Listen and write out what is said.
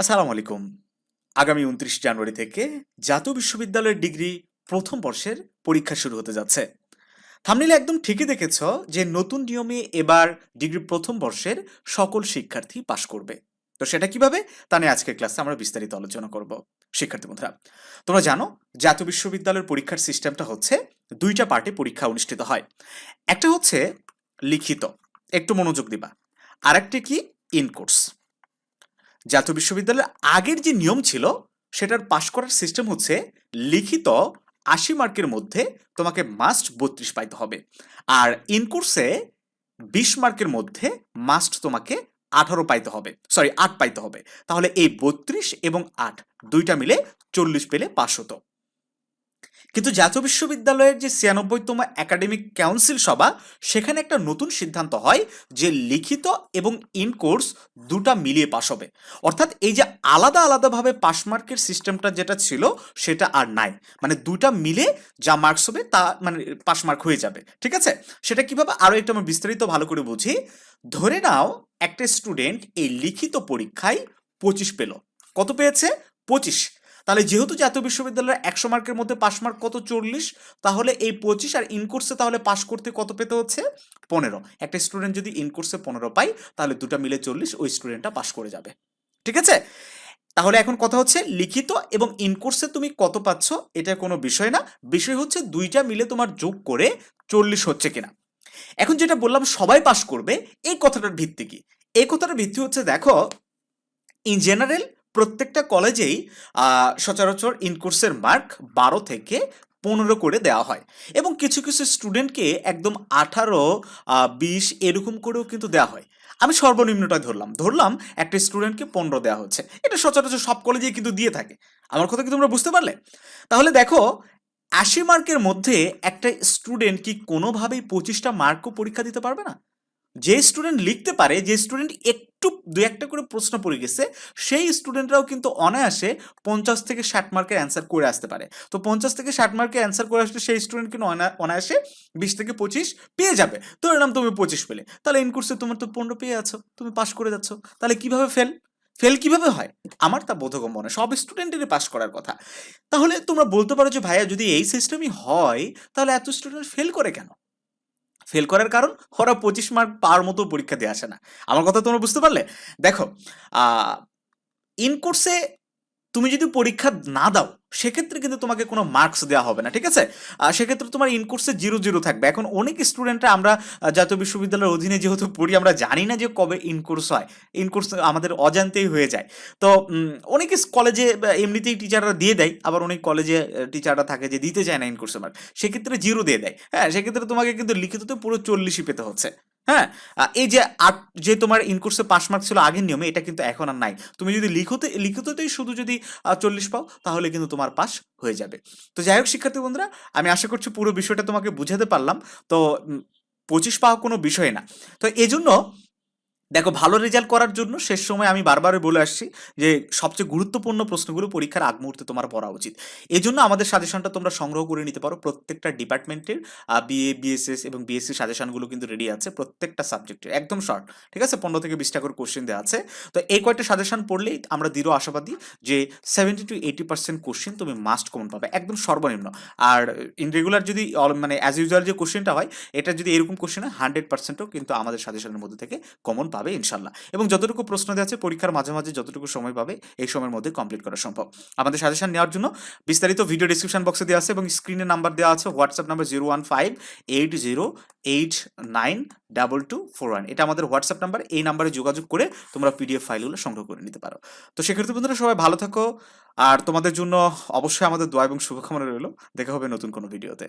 আসসালামু আলাইকুম। আগামী উনত্রিশ জানুয়ারি থেকে জাতীয় বিশ্ববিদ্যালয়ের ডিগ্রি প্রথম বর্ষের পরীক্ষা শুরু হতে যাচ্ছে। থামনিলে একদম ঠিকই দেখেছ যে নতুন নিয়মে এবার ডিগ্রি প্রথম বর্ষের সকল শিক্ষার্থী পাশ করবে। তো সেটা কীভাবে? তা নিয়ে আজকের ক্লাসে আমরা বিস্তারিত আলোচনা করব। শিক্ষার্থী বন্ধুরা, তোমরা জানো জাতীয় বিশ্ববিদ্যালয়ের পরীক্ষার সিস্টেমটা হচ্ছে দুইটা পার্টে পরীক্ষা অনুষ্ঠিত হয়। একটা হচ্ছে লিখিত, একটু মনোযোগ দিবা। আরেকটি কি ইনকোর্স জাতীয় বিশ্ববিদ্যালয়ের আগের যে নিয়ম ছিল, সেটার পাশ করার সিস্টেম হচ্ছে লিখিত আশি মার্কের মধ্যে তোমাকে মাস্ট বত্রিশ পাইতে হবে। আর ইনকোর্সে বিশ মার্কের মধ্যে মাস্ট তোমাকে আঠারো পাইতে হবে। সরি আট পাইতে হবে। তাহলে এই বত্রিশ এবং আট, দুইটা মিলে চল্লিশ পেলে পাশ হতো। কিন্তু জাতীয় বিশ্ববিদ্যালয়ের যে ছিয়ানব্বইতম একাডেমিক কাউন্সিল সভা, সেখানে একটা নতুন সিদ্ধান্ত হয় যে লিখিত এবং ইন কোর্স দুটা মিলিয়ে পাশ হবে। অর্থাৎ এই যে আলাদা আলাদাভাবে পাস মার্কের সিস্টেমটা যেটা ছিল, সেটা আর নাই। মানে দুটা মিলে যা মার্কস হবে, তা মানে পাস মার্ক হয়ে যাবে। ঠিক আছে? সেটা কীভাবে? আরও একটু আমি বিস্তারিত ভালো করে বুঝি। ধরে নাও, একটা স্টুডেন্ট এই লিখিত পরীক্ষায় পঁচিশ পেল। কত পেয়েছে? পঁচিশ। তাহলে যেহেতু জাতীয় বিশ্ববিদ্যালয়ের একশো মার্কের মধ্যে পাস মার্ক কত চল্লিশ, তাহলে এই পঁচিশ আর ইনকোর্সে তাহলে পাশ করতে কত পেতে হচ্ছে? পনেরো। একটা স্টুডেন্ট যদি ইনকোর্সে পনেরো পায়, তাহলে দুটা মিলে চল্লিশ, ওই স্টুডেন্টটা পাশ করে যাবে। ঠিক আছে? তাহলে এখন কথা হচ্ছে লিখিত এবং ইনকোর্সে তুমি কত পাচ্ছ, এটা কোনো বিষয় না। বিষয় হচ্ছে দুইটা মিলে তোমার যোগ করে চল্লিশ হচ্ছে কিনা। এখন যেটা বললাম, সবাই পাশ করবে, এই কথাটার ভিত্তি কি? এই কথাটার ভিত্তি হচ্ছে, দেখো ইন জেনারেল প্রত্যেকটা কলেজেই সচরাচর ইনকোর্সের মার্ক বারো থেকে পনেরো করে দেওয়া হয়। এবং কিছু কিছু স্টুডেন্টকে একদম আঠারো বিশ এরকম করেও কিন্তু দেওয়া হয়। আমি সর্বনিম্নটা ধরলাম। ধরলাম একটা স্টুডেন্টকে পনেরো দেওয়া হচ্ছে। এটা সচরাচর সব কলেজেই কিন্তু দিয়ে থাকে। আমার কথা কি তোমরা বুঝতে পারলে? তাহলে দেখো, আশি মার্কের মধ্যে একটা স্টুডেন্ট কি কোনোভাবেই পঁচিশটা মার্কও পরীক্ষা দিতে পারবে না? যে স্টুডেন্ট লিখতে পারে, যে স্টুডেন্ট একটু দু একটা করে প্রশ্ন পড়ে গেছে। সেই স্টুডেন্টরাও কিন্তু অনায়াসে পঞ্চাশ থেকে ষাট মার্কের অ্যান্সার করে আসতে পারে। তো পঞ্চাশ থেকে ষাট মার্কের অ্যান্সার করে আসলে সেই স্টুডেন্ট কিন্তু অনা- অনায়াসে বিশ থেকে পঁচিশ পেয়ে যাবে। তো এরকম তুমি পঁচিশ পেলে। তাহলে ইন কোর্সে তোমার তো পনেরো পেয়ে আছো। তুমি পাশ করে যাচ্ছ। তাহলে কীভাবে ফেল ফেল কীভাবে হয়? আমার তা বোধগম্য নয়। সব স্টুডেন্টেরই পাস করার কথা। তাহলে তোমরা বলতে পারো যে, ভাইয়া, যদি এই সিস্টেমই হয়, তাহলে এত স্টুডেন্ট ফেল করে কেন? ফেল করার কারণ ওরা পঁচিশ মার্ক পাওয়ার মতো পরীক্ষা দিয়ে আসে না। আমার কথা তোমরা বুঝতে পারলে? দেখো ইন কোর্সে তুমি যদি পরীক্ষা না দাও সেক্ষেত্রে কিন্তু তোমাকে কোনো মার্কস দেওয়া হবে না ঠিক আছে? আহ, সেক্ষেত্রে তোমার ইনকোর্সে জিরো জিরো থাকবে। এখন অনেক স্টুডেন্টরা আমরা জাতীয় বিশ্ববিদ্যালয়ের অধীনে যেহেতু পড়ি আমরা জানি না যে কবে ইনকোর্স হয়। ইনকোর্স আমাদের অজান্তেই হয়ে যায়। তো অনেক কলেজে এমনিতেই টিচাররা দিয়ে দেয় আবার অনেক কলেজে টিচাররা থাকে যে দিতে চায় না ইন কোর্সে মার্ক সেক্ষেত্রে জিরো দিয়ে দেয়। হ্যাঁ সেক্ষেত্রে তোমাকে কিন্তু লিখিততে পুরো চল্লিশই পেতে হচ্ছে। হ্যাঁ? এই যে আট, যে তোমার ইনকোর্সে পাস মার্ক ছিল আগের নিয়মে, এটা কিন্তু এখন আর নাই। তুমি যদি লিখতে, লিখিততেই শুধু যদি চল্লিশ পাও, তাহলে কিন্তু তোমার পাস হয়ে যাবে। তো যাই হোক, শিক্ষার্থী বন্ধুরা, আমি আশা করছি পুরো বিষয়টা তোমাকে বুঝাতে পারলাম। তো পঁচিশ পাওয়া কোনো বিষয় না। তো এজন্য দেখো, ভালো রেজাল্ট করার জন্য শেষ সময় আমি বারবার বলে আসছি যে সবচেয়ে গুরুত্বপূর্ণ প্রশ্নগুলো পরীক্ষার আগ মুহূর্তে তোমার পড়া উচিত। এই জন্য আমাদের সাজেশনটা তোমরা সংগ্রহ করে নিতে পারো। প্রত্যেকটা ডিপার্টমেন্টের বিএ বিএসএস এবং বিএসসি সাজেশনগুলো কিন্তু রেডি আছে প্রত্যেকটা সাবজেক্টের একদম শর্ট ঠিক আছে? পনেরো থেকে বিশটা করে কোশ্চেন দেওয়া আছে। তো এই কয়েকটা সাজেশন পড়লেই আমরা দৃঢ় আশাবাদী যে seventy two eighty percent question তুমি মাস্ট কমন পাবে। একদম সর্বনিম্ন। আর ইন রেগুলার যদি মানে অ্যাজ ইউজুয়াল যে কোশ্চেনটা হয়, এটা যদি এরকম কোশ্চেন হয় হান্ড্রেড পার্সেন্টও কিন্তু আমাদের সাজেশনের মধ্যে থেকে কমন পাবে ইনশাল্লাহ। এবং যতটুকু প্রশ্ন দেওয়া আছে, পরীক্ষার মাঝে মাঝে যতটুকু সময় পাবে, এই সময়ের মধ্যে কমপ্লিট করা সম্ভব। আমাদের সাজেশন নেওয়ার জন্য বিস্তারিত ভিডিও ডিসক্রিপশন বক্সে দেওয়া আছে এবং স্ক্রিনে নাম্বার দেওয়া আছে WhatsApp number zero one five eight zero eight nine double two four one এটা আমাদের হোয়াটসঅ্যাপ নাম্বার এই নাম্বারে যোগাযোগ করে তোমরা পিডিএফ ফাইলগুলো সংগ্রহ করে নিতে পারো। তো সেক্ষেত্রে বন্ধুরা সবাই ভালো থাকো। আর তোমাদের জন্য অবশ্যই আমাদের দোয়া এবং শুভকামনা রইল। দেখা হবে নতুন কোনো ভিডিওতে